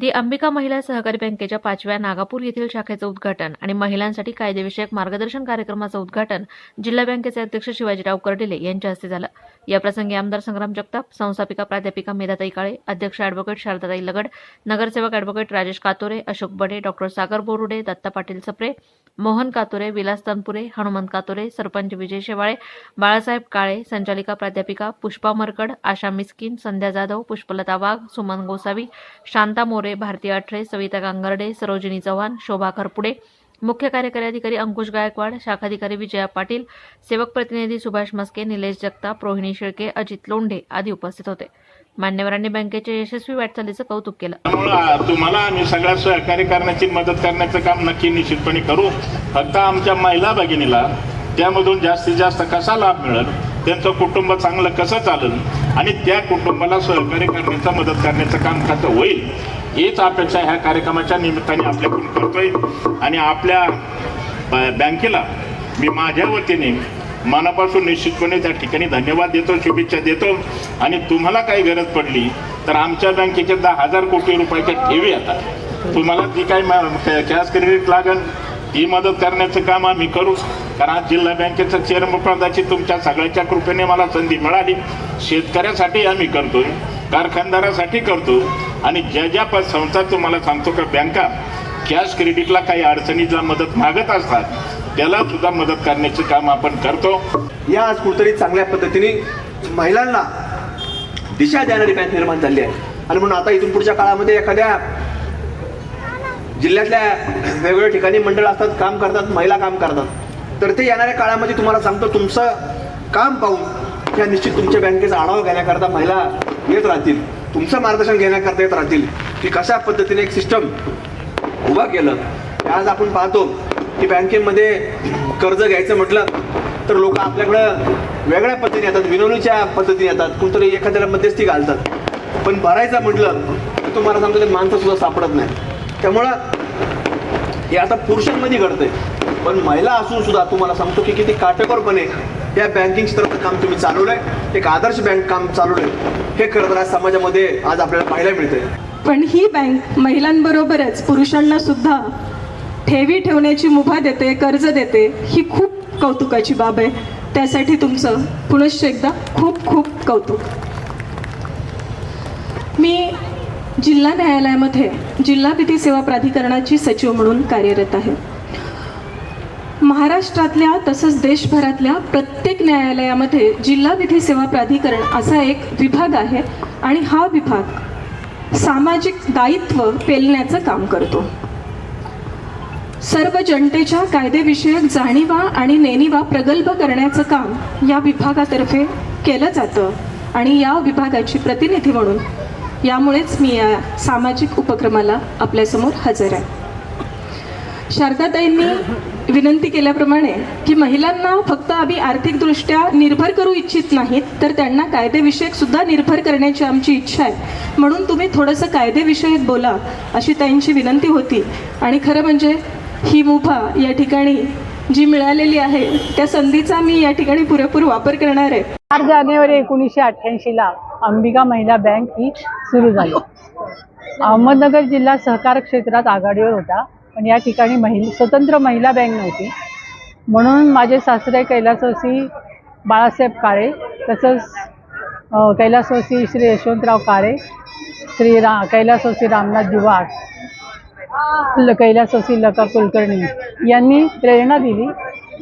दी अंबिका महिला सहकारी बँकेच्या पाचव्या नागापूर येथील शाखेचं उद्घाटन आणि महिलांसाठी कायदेविषयक मार्गदर्शन कार्यक्रमाचं उद्घाटन जिल्हा बँकेचे अध्यक्ष शिवाजीराव कर्डिले यांच्या हस्ते झालं. याप्रसंगी आमदार संग्राम जगताप संस्थापिका प्राध्यापिका मेधाताई काळे अध्यक्ष अॅडव्होकेट शारदाताई लगड नगरसेवक अॅडव्होकेट राजेश कातोरे अशोक बडे डॉक्टर सागर बोरुडे दत्ता पाटील सप्रे मोहन कातोरे विलास तनपुरे हनुमंत कातोरे सरपंच विजय शेवाळे बाळासाहेब काळे संचालिका प्राध्यापिका पुष्पा मरकड आशा मिस्किन संध्या जाधव पुष्पलता वाघ सुमन गोसावी शांता मोरे भारती अठरे सविता गांगर्डे सरोजिनी चव्हाण शोभा खरपुडे मुख्य कार्यकारी अधिकारी अंकुश गायकवाड शाखाधिकारी विजया पाटील सेवक प्रतिनिधी सुभाष मस्के निलेश जगताप रोहिणी शेळके अजित लोंढे आदी उपस्थित होते. मान्यवरांनी बँकेच्या यशस्वी वाटचालीचं कौतुक केलं. तुम्हाला आम्ही सगळ्या सहकार्य करण्याची मदत करण्याचं काम नक्की निश्चितपणे करू. फक्त आमच्या महिला भगिनीला त्यामधून जास्तीत जास्त कसा लाभ मिळेल त्यांचं कुटुंब चांगलं कसं चालेल आणि त्या कुटुंबाला सहकार्य करण्याचं मदत करण्याचं काम कसं होईल हीच अपेक्षा ह्या कार्यक्रमाच्या निमित्ताने आपल्याकडून करतोय. आणि आपल्या बँकेला मी माझ्या वतीने मनापासून निश्चितपणे त्या ठिकाणी धन्यवाद देतो शुभेच्छा देतो. आणि तुम्हाला काही गरज पडली तर आमच्या बँकेच्या दहा हजार कोटी रुपयाच्या ठेवी येतात तुम्हाला जी काही कॅश क्रेडिट लागेल ती मदत करण्याचं काम आम्ही करू. कारण आज जिल्हा बँकेचं चेअरमपदाची तुमच्या सगळ्याच्या कृपेने मला संधी मिळाली. शेतकऱ्यासाठी आम्ही करतोय. कारखानदारासाठी करतो आणि ज्या ज्या पण संस्था तुम्हाला सांगतो का बँका कॅश क्रेडिटला काही अडचणीला मदत मागत असतात त्याला सुद्धा मदत करण्याचे काम आपण करतो. या आज कुठेतरी चांगल्या पद्धतीने महिलांना दिशा देणारी बँक निर्माण झाली आहे. आणि म्हणून आता इथून पुढच्या काळामध्ये एखाद्या जिल्ह्यातल्या वेगवेगळ्या ठिकाणी मंडळ असतात काम करतात महिला काम करतात. तर ते येणाऱ्या काळामध्ये तुम्हाला सांगतो तुमचं काम पाहून त्या निश्चित तुमच्या बँकेचा आढावा घेण्याकरता महिला येत राहतील. तुमचं मार्गदर्शन घेण्याकरता येत राहतील. की कशा पद्धतीने एक सिस्टम उभा केलं. आज आपण पाहतो की बँकेमध्ये कर्ज घ्यायचं म्हटलं तर लोक आपल्याकडं वेगळ्या पद्धतीने येतात विनवणीच्या पद्धतीने येतात कोणतरी एखाद्याला मध्यस्थी घालतात. पण भरायचं म्हटलं तर तुम्हाला सांगतो ते माणसं सुद्धा सापडत नाही त्यामुळं हे आता पुरुषांमध्ये घडतंय. पण महिला असून सुद्धा तुम्हाला सांगतो की किती काटेकोरपणे या बँकिंग क्षेत्रात काम तुम्ही चालवलंय. एक आदर्श बँक काम चालवलंय. हे खरं तर आज समाजामध्ये आज आपल्याला पाहायला मिळते पण ही बँक महिलांबरोबरच पुरुषांना सुद्धा ठेवी ठेवण्याची मुभा देते कर्ज देते ही खूप कौतुकाची बाब आहे. त्यासाठी तुमचं पुनश्च एकदा खूप खूप कौतुक. मी जिल्हा न्यायालयामध्ये जिल्हा विधी सेवा प्राधिकरणाची सचिव म्हणून कार्यरत आहे. महाराष्ट्रातल्या तसंच देशभरातल्या प्रत्येक न्यायालयामध्ये जिल्हा विधी सेवा प्राधिकरण असा एक विभाग आहे आणि हा विभाग सामाजिक दायित्व पेलण्याचं काम करतो. सर्व जनतेच्या कायदेविषयक जाणीवा आणि नेणीवा प्रगल्भ करण्याचं काम या विभागातर्फे केलं जातं आणि या विभागाची प्रतिनिधी म्हणून यामुळेच मी या सामाजिक उपक्रमाला आपल्यासमोर हजर आहे. शारदाताईंनी विनंती केल्याप्रमाणे की महिलांना फक्त आम्ही आर्थिकदृष्ट्या निर्भर करू इच्छित नाहीत तर त्यांना कायदेविषयक सुद्धा निर्भर करण्याची आमची इच्छा आहे. म्हणून तुम्ही थोडंसं कायदेविषयक बोला अशी त्यांची विनंती होती. आणि खरं म्हणजे ही मुभा या ठिकाणी जी मिळालेली आहे त्या संधीचा मी या ठिकाणी पुरेपूर वापर करणार आहे. चार जानेवारी एकोणीसशे अठ्ठ्याऐंशीला अंबिका महिला बँक ही सुरू झाली. अहमदनगर जिल्हा सहकार क्षेत्रात आघाडीवर होता. पण या ठिकाणी महिला स्वतंत्र महिला बँक नव्हती. म्हणून माझे सासरे कैलासवासी बाळासाहेब काळे तसंच कैलासवासी श्री यशवंतराव काळे श्री रा कैलासवासी रामनाथ दिवाड ल कैलासवासी लता कुलकर्णी यांनी प्रेरणा दिली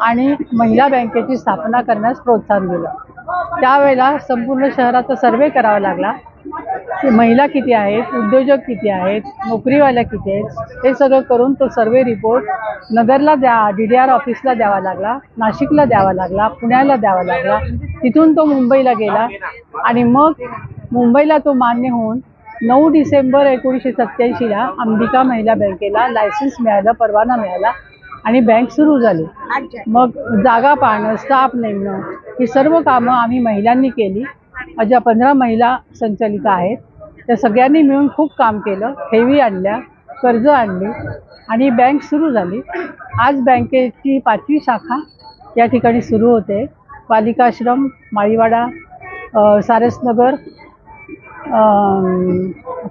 आणि महिला बँकेची स्थापना करण्यास प्रोत्साहन दिलं. त्यावेळेला संपूर्ण शहराचा सर्वे करावा लागला. की महिला किती आहेत उद्योजक किती आहेत नोकरीवाल्या किती आहेत हे सगळं करून तो सर्वे रिपोर्ट नगरला द्या डी डी आर ऑफिसला द्यावा लागला नाशिकला द्यावा लागला पुण्याला द्यावा लागला तिथून तो मुंबईला गेला आणि मग मुंबईला तो मान्य होऊन नऊ डिसेंबर एकोणीसशे सत्याऐंशीला अंबिका महिला बँकेला लायसन्स मिळालं परवाना मिळाला आणि बँक सुरू झाली. मग जागा पाहणं स्टाफ नेमणं ही सर्व कामं आम्ही महिलांनी केली. माझ्या पंधरा महिला संचालिका आहेत. त्या सगळ्यांनी मिळून खूप काम केलं. ठेवी आणल्या कर्ज आणली आणि बँक सुरू झाली. आज बँकेची पाचवी शाखा या ठिकाणी सुरू होते. बालिकाश्रम माळीवाडा सारसनगर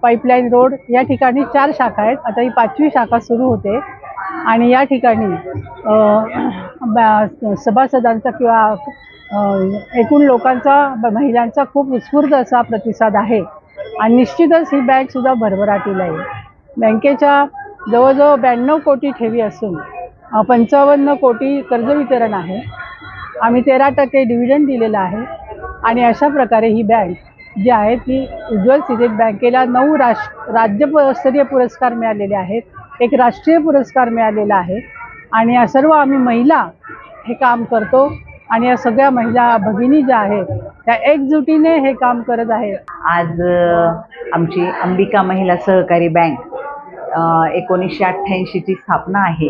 पाईपलाईन रोड या ठिकाणी चार शाखा आहेत. आता ही पाचवी शाखा सुरू होते. आणि या ठिकाणी सभासदांचा किंवा एकूण लोकांचा महिलांचा खूप उत्स्फूर्त असा प्रतिसाद आहे. आणि निश्चितच ही बँकसुद्धा भरभराटीला आहे. बँकेच्या जवळजवळ ब्याण्णव कोटी ठेवी असून पंचावन्न कोटी कर्ज वितरण आहे. आम्ही तेरा टक्के डिव्हिडंड दिलेला आहे. आणि अशा प्रकारे ही बँक जी आहे ती उज्ज्वल स्थितीत बँकेला नऊ राष्ट्र राज्यस्तरीय पुरस्कार मिळालेले आहेत. एक राष्ट्रीय पुरस्कार मिळालेला आहे. आणि या सर्व आम्ही महिला हे काम करतो. आणि या सगळ्या महिला भगिनी ज्या आहेत त्या एकजुटीने हे काम करत आहेत आज आमची अंबिका महिला सहकारी बँक एकोणीसशे अठ्ठ्याऐंशीची स्थापना आहे.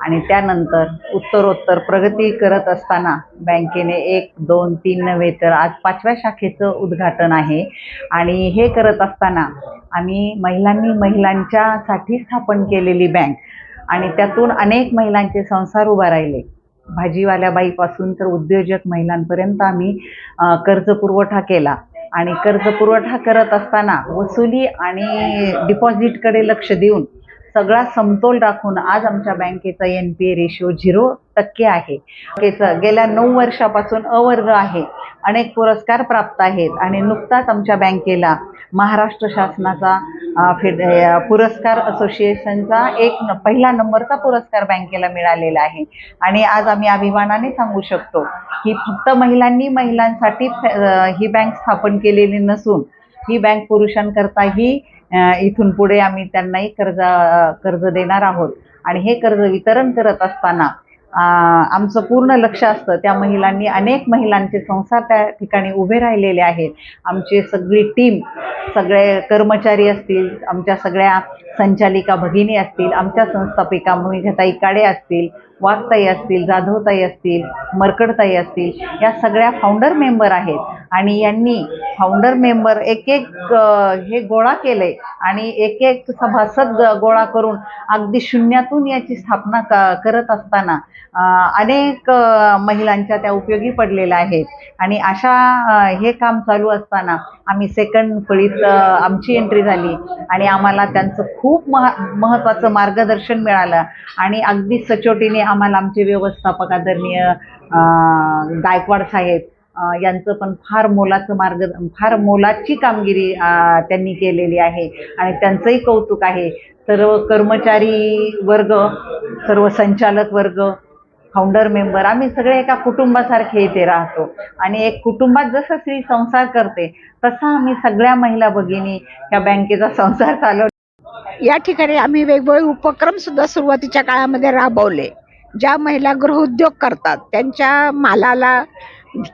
आणि त्यानंतर उत्तरोत्तर प्रगती करत असताना बँकेने एक दोन तीन नव्हे तर आज पाचव्या शाखेचं उद्घाटन आहे. आणि हे करत असताना आम्ही महिलांनी महिलांच्यासाठी स्थापन केलेली बँक आणि त्यातून अनेक महिलांचे संसार उभा राहिले. भाजीवाल्या बाईपासून तर उद्योजक महिलांपर्यंत आम्ही कर्ज पुरवठा केला. आणि कर्ज पुरवठा करत असताना वसुली आणि डिपॉझिटकडे लक्ष देऊन सगळा समतोल राखून आज आमच्या बँकेचा N P A ratio zero टक्के आहे. बँकेचं गेल्या नऊ वर्षापासून अवर्ग आहे. अनेक पुरस्कार प्राप्त आहेत. आणि नुकताच आमच्या बँकेला महाराष्ट्र शासनाचा फेड पुरस्कार असोसिएशनचा एक न- पहिला नंबरचा पुरस्कार बँकेला मिळालेला आहे. आणि आज आम्ही अभिमानाने सांगू शकतो की फक्त महिलांनी महिलांसाठी ही बँक स्थापन केलेली नसून ही बँक पुरुषांकरताही इथून पुढे आम्ही त्यांनाही कर्ज कर्ज देणार आहोत. आणि हे कर्ज वितरण करत असताना आमचं पूर्ण लक्ष असतं त्या महिलांनी अनेक महिलांचे संसार त्या ठिकाणी उभे राहिलेले आहेत. आमची सगळी टीम सगळे कर्मचारी असतील आमच्या सगळ्या संचालिका भगिनी असतील आमच्या संस्थापिका मोहिताई काडे असतील वाघताई असतील जाधवताई असतील मरकडताई असतील या सगळ्या फाउंडर मेंबर आहेत. आणि यांनी फाउंडर मेंबर एक एक हे गोळा केले आणि एक एक सभासद गोळा करून अगदी शून्यातून याची स्थापना क करत असताना अनेक महिलांच्या त्या उपयोगी पडलेल्या आहेत. आणि अशा हे काम चालू असताना आम्ही सेकंड फळीत आमची एंट्री झाली. आणि आम्हाला त्यांचं खूप मह महत्त्वाचं मार्गदर्शन मिळालं. आणि अगदी सचोटीने आम्हाला आमचे व्यवस्थापक आदरणीय गायकवाड साहेब यांचं पण फार मोलाचं मार्ग फार मोलाची कामगिरी त्यांनी केलेली आहे. आणि त्यांचंही कौतुक आहे. सर्व कर्मचारी वर्ग सर्व संचालक वर्ग फाउंडर मेंबर आम्ही सगळे एका कुटुंबासारखे इथे राहतो. आणि एक कुटुंबात जसं स्त्री संसार करते तसा आम्ही सगळ्या महिला भगिनी ह्या बँकेचा संसार चालव या ठिकाणी आम्ही वेगवेगळे उपक्रम सुद्धा सुरुवातीच्या काळामध्ये राबवले. ज्या महिला गृहउद्योग करतात त्यांच्या मालाला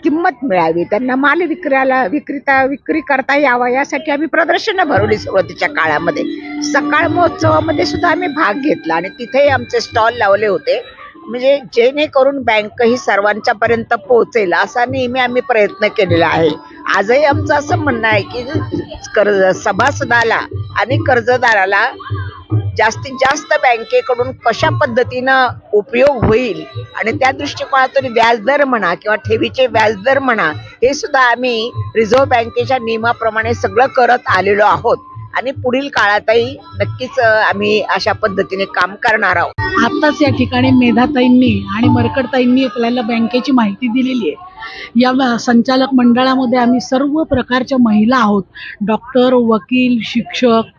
किंमत मिळावी त्यांना माल विक्र्याला विक्रीता विक्री करता यावा यासाठी आम्ही प्रदर्शनं भरवली सुरुवातीच्या काळामध्ये. सकाळ महोत्सवामध्ये सुद्धा आम्ही भाग घेतला आणि तिथेही आमचे स्टॉल लावले होते. म्हणजे जेणेकरून बँक ही पोहोचेल असा नेहमी आम्ही प्रयत्न केलेला आहे. आजही आमचं असं म्हणणं आहे की कर्ज सभासदाला आणि कर्जदाराला जास्तीत जास्त बँकेकडून कशा पद्धतीनं उपयोग होईल आणि त्या दृष्टिकोनातून व्याजदर म्हणा किंवा ठेवीचे व्याजदर म्हणा हे सुद्धा आम्ही रिझर्व्ह बँकेच्या नियमाप्रमाणे सगळं करत आलेलो आहोत. आणि पुढील काळातही नक्कीच आम्ही अशा पद्धतीने काम करणार आहोत. आत्ताच या ठिकाणी मेधाताईंनी आणि मरकडताईंनी आपल्याला बँकेची माहिती दिलेली आहे. या संचालक मंडळामध्ये आम्ही सर्व प्रकारच्या महिला आहोत. डॉक्टर वकील शिक्षक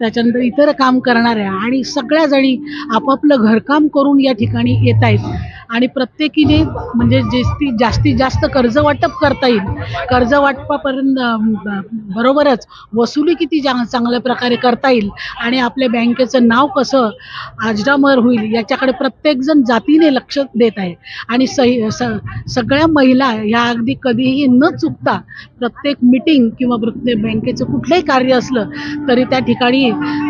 त्याच्यानंतर इतर काम करणाऱ्या आणि सगळ्याजणी आपापलं घरकाम करून या ठिकाणी येत आहेत. आणि प्रत्येकीने म्हणजे जेस्ती जास्तीत जास्त कर्ज वाटप करता येईल. कर्ज वाटपापर्यंत बरोबरच वसुली किती जा चांगल्या प्रकारे करता येईल आणि आपल्या बँकेचं नाव कसं आजडामर होईल याच्याकडे प्रत्येकजण जातीने लक्ष देत आहे. आणि सही स सगळ्या महिला ह्या अगदी कधीही न चुकता प्रत्येक मिटिंग किंवा प्रत्येक बँकेचं कुठलंही कार्य असलं तरी त्या ठिकाणी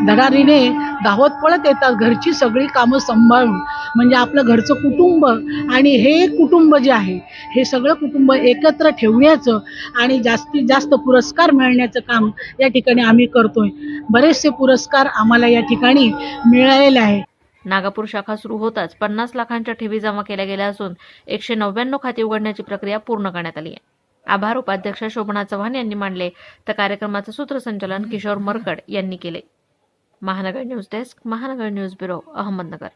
धडारीने धावत पळत येतात घरची सगळी कामं सांभाळून. म्हणजे आपलं घरचं कुटुंब आणि हे कुटुंब जे आहे हे सगळं कुटुंब एकत्र ठेवण्याचं आणि जास्तीत जास्त पुरस्कार मिळण्याचं काम या ठिकाणी आम्ही करतोय. बरेचसे पुरस्कार आम्हाला या ठिकाणी मिळालेले आहे नागापूर शाखा सुरू होताच पन्नास लाखांच्या ठेवी जमा केल्या गेल्या असून एकशे नव्याण्णव खाती उघडण्याची प्रक्रिया पूर्ण करण्यात आली आहे. आभार. उपाध्यक्ष शोभना चव्हाण यांनी मांडले. तर कार्यक्रमाचं सूत्रसंचालन किशोर मरकड यांनी केले. Mahanagar news desk Mahanagar news bureau Ahmednagar.